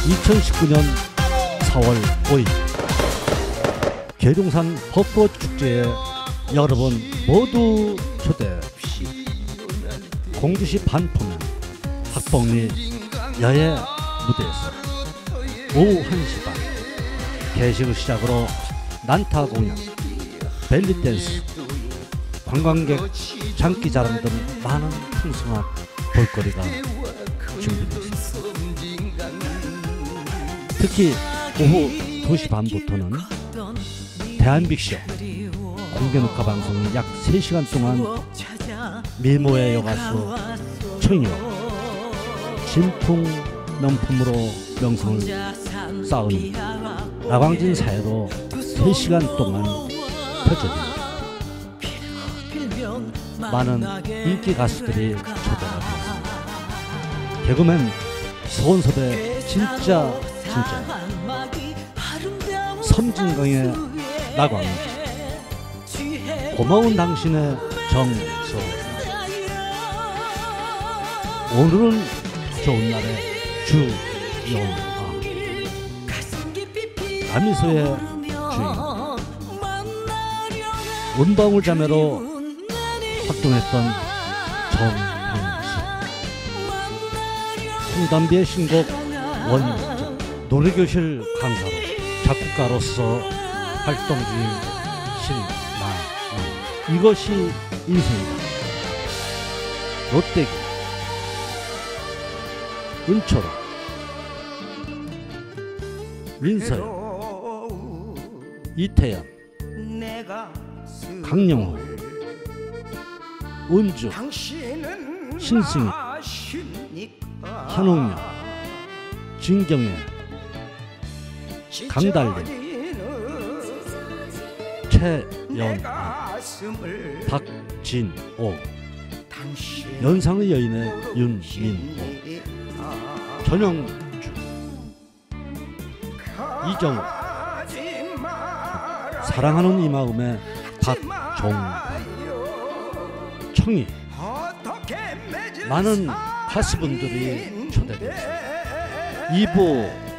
2019년 4월 5일 계룡산 벚꽃 축제에 여러분 모두 초대 공주시 반포면 학봉리 야외 무대에서 오후 1시 반 개식을 시작으로 난타 공연, 벨리 댄스, 관광객 장기자랑 등 많은 풍성한 볼거리가 준비되어 있습니다. 특히 오후 2시 반부터는 대한빅쇼 공개녹화 방송이 약 3시간 동안 미모의 여가수 청이와 진풍 명품으로 명성을 쌓은 나광진 사회로 3시간 동안 펼쳐집니다. 많은 인기 가수들이 초대가 되었습니다. 개그맨 서원섭의 진짜 진짜. 섬진강의 나광 고마운 당신의 정서. 오늘은 좋은 날의 주영아 아미소의 주인. 은방울 자매로 활동했던 정형수 홍담비의 신곡 원조 노래교실 강사로 작곡가로서 활동 중인 신만 이것이 인생이다. 롯데기. 은초로 민서연. 이태연 강영호. 은주. 신승희. 한홍명 진경애 강달림 최연아 박진오 연상의 여인의 윤민호 전영주 이정호 사랑하는 이 마음의 박종관 청이 많은 가수분들이 초대되었습니다. 2부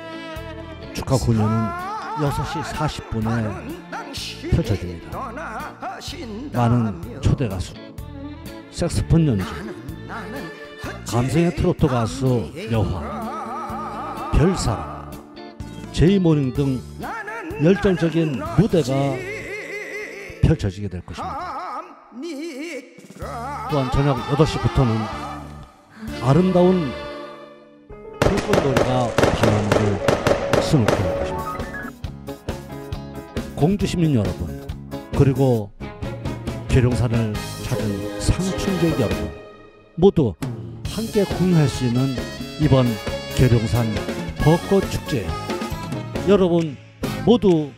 축하 공연은 6시 40분에 펼쳐집니다. 많은 초대 가수, 색스폰 연주, 감성의 트로트 가수 여화, 별사랑, 제이모닝 등 열정적인 무대가 펼쳐지게 될 것입니다. 또한 저녁 8시부터는 아름다운 불꽃놀이가 반환 을 승을 거는 것입니다. 공주 시민 여러분 그리고 계룡산을 찾은 상춘객 여러분 모두 함께 공유할 수 있는 이번 계룡산 벚꽃 축제 여러분 모두